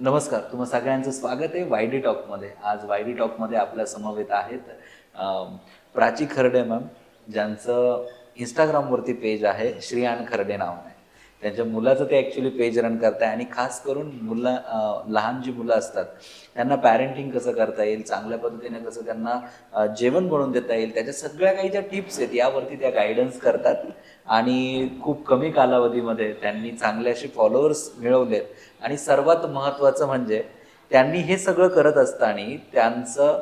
नमस्कार तुम्हा सगळ्यांचं स्वागत आहे वायडी टॉकमध्ये. आज वायडी टॉकमध्ये आपल्या समवेत आहेत प्राची खर्डे मॅम ज्यांचं इंस्टाग्रामवरती पेज आहे श्रियान खर्डे नावाने त्यांच्या मुलाचं ते ॲक्च्युली पेज रन करताय आणि खास करून मुलं लहान जी मुलं असतात त्यांना पॅरेंटिंग कसं करता येईल चांगल्या पद्धतीने कसं त्यांना जेवण बनवून देता येईल त्याच्या सगळ्या काही ज्या टिप्स आहेत यावरती त्या गायडन्स करतात. आणि खूप कमी कालावधीमध्ये त्यांनी चांगले फॉलोअर्स मिळवलेत. आणि सर्वात महत्त्वाचं म्हणजे त्यांनी हे सगळं करत असताना त्यांचं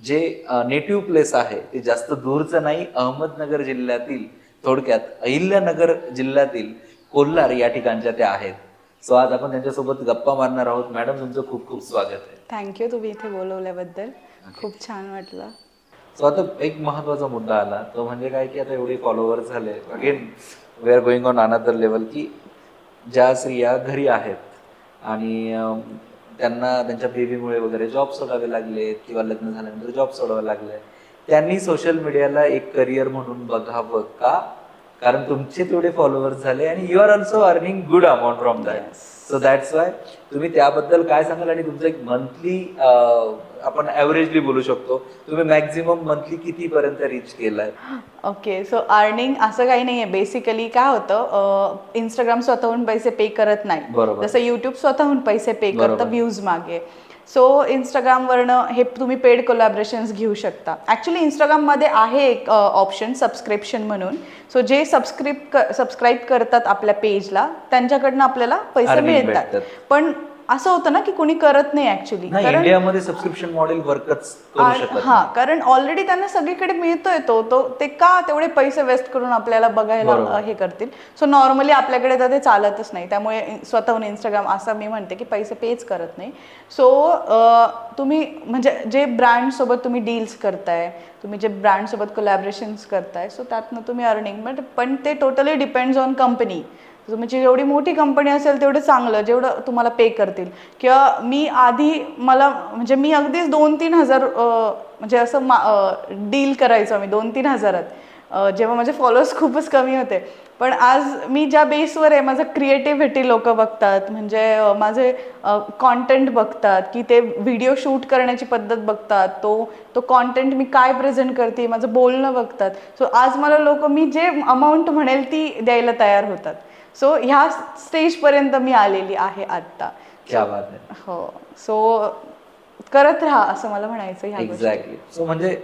जे नेटिव्ह प्लेस आहे ते जास्त दूरचं नाही अहमदनगर जिल्ह्यातील थोडक्यात अहिल्यानगर जिल्ह्यातील कोल्हार या ठिकाणच्या त्या आहेत. सो आज आपण त्यांच्यासोबत गप्पा मारणार आहोत. मॅडम तुमचं खूप खूप स्वागत आहे. थँक्यू तुम्ही इथे बोलवल्याबद्दल खूप छान वाटलं. सो आता एक महत्त्वाचा मुद्दा आला. तो म्हणजे काय की आता एवढे फॉलोअर झाले. Again we are going on another level की ज्या स्त्रिया घरी आहेत आणि त्यांना त्यांच्या बेबीमुळे वगैरे जॉब सोडावे लागले किंवा लग्न झाल्यानंतर जॉब सोडावे लागले त्यांनी सोशल मीडियाला एक करिअर म्हणून बघावं का? कारण तुमचे तेवढे फॉलोअर्स झाले आणि you are also earning good amount from that so that's why तुम्ही त्याबद्दल काय सांगाल? आणि तुमचं एक मंथली आपण ॲव्हरेजली बोलू शकतो. तुम्ही मॅक्झिमम मंथली कितीपर्यंत रीच केलाय? ओके सो अर्निंग असं काही नाही आहे बेसिकली काय होतं इंस्टाग्राम स्वतःहून पैसे पे करत नाही. जसं युट्यूब स्वतःहून पैसे पे. करतं व्ह्यूज मागे. सो इंस्टाग्रामवरनं हे तुम्ही पेड कोलॅबरेशन्स घेऊ शकता. ॲक्च्युली इंस्टाग्राममध्ये आहे एक ऑप्शन सबस्क्रिप्शन म्हणून. सो जे सबस्क्रिप सबस्क्राईब करतात आपल्या पेजला त्यांच्याकडनं आपल्याला पैसे मिळतात. पण असं होतं ना की कुणी करत नाही ऍक्च्युली इंडियामध्ये सबस्क्रिप्शन मॉडेल वर्कच हा कारण ऑलरेडी त्यांना सगळीकडे मिळतोय तो. तो ते का तेवढे पैसे वेस्ट करून आपल्याला बघायला हे करतील? सो नॉर्मली आपल्याकडे तर ते चालतच नाही. त्यामुळे स्वतःहून इंस्टाग्राम असं मी म्हणते की पैसे पेच करत नाही. सो तुम्ही म्हणजे जे ब्रँड सोबत तुम्ही डील्स करताय तुम्ही जे ब्रँड सोबत कोलॅबरेशन्स करताय सो त्यातनं तुम्ही अर्निंग म्हणजे बट पण ते टोटली डिपेंड्स ऑन कंपनी तुमची जेवढी मोठी कंपनी असेल तेवढं चांगलं जेवढं तुम्हाला पे करतील. किंवा मी आधी मला म्हणजे मी अगदीच दोन तीन हजार म्हणजे असं डील करायचो मी दोन तीन हजारात. जेव्हा माझे फॉलोअर्स खूपच कमी होते. पण आज मी ज्या बेसवर आहे माझं क्रिएटिव्हिटी लोक बघतात. म्हणजे माझे कॉन्टेंट बघतात की ते व्हिडिओ शूट करण्याची पद्धत बघतात. तो तो कॉन्टेंट मी काय प्रेझेंट करते माझं बोलणं बघतात. सो आज मला लोक मी जे अमाऊंट म्हणेल ती द्यायला तयार होतात. सो ह्या स्टेजपर्यंत मी आलेली आहे आत्ता. हो. सो करत राहा असं मला म्हणायचं ह्या एक्झॅक्टली सो म्हणजे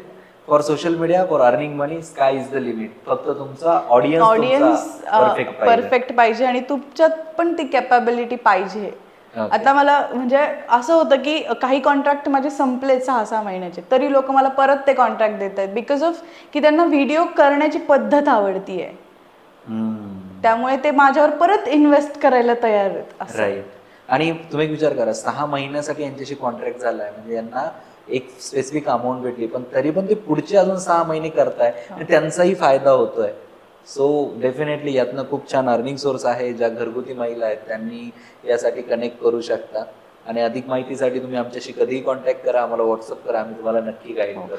for social media for earning money sky is the limit फक्त तुमचा ऑडियन्स ऑडियन्स परफेक्ट पाहिजे. आणि तुमच्यात पण ती कॅपॅबिलिटी पाहिजे. Okay. आता मला म्हणजे असं होतं की काही कॉन्ट्रॅक्ट माझे संपले सहा सहा महिन्याचे. तरी लोक मला परत ते कॉन्ट्रॅक्ट देत आहेत बिकॉज ऑफ की त्यांना व्हिडिओ करण्याची पद्धत आवडतीये. त्यामुळे ते माझ्यावर परत इन्व्हेस्ट करायला तयार आहेत असं. राईट आणि तुम्ही विचार करा सहा महिन्यासाठी यांच्याशी कॉन्ट्रॅक्ट झालाय म्हणजे यांना एक स्पेसिफिक अमाऊंट भेटली. पण तरी पण ते पुढचे अजून सहा महिने करताय आणि त्यांचाही फायदा होतोय. सो डेफिनेटली यातनं खूप छान अर्निंग सोर्स आहे ज्या घरगुती महिला आहेत त्यांनी यासाठी कनेक्ट करू शकता आणि अधिक माहितीसाठी तुम्ही आमच्याशी कधीही कॉन्टॅक्ट करा आम्हाला व्हॉट्सअप करा आम्ही तुम्हाला नक्की गाईड करू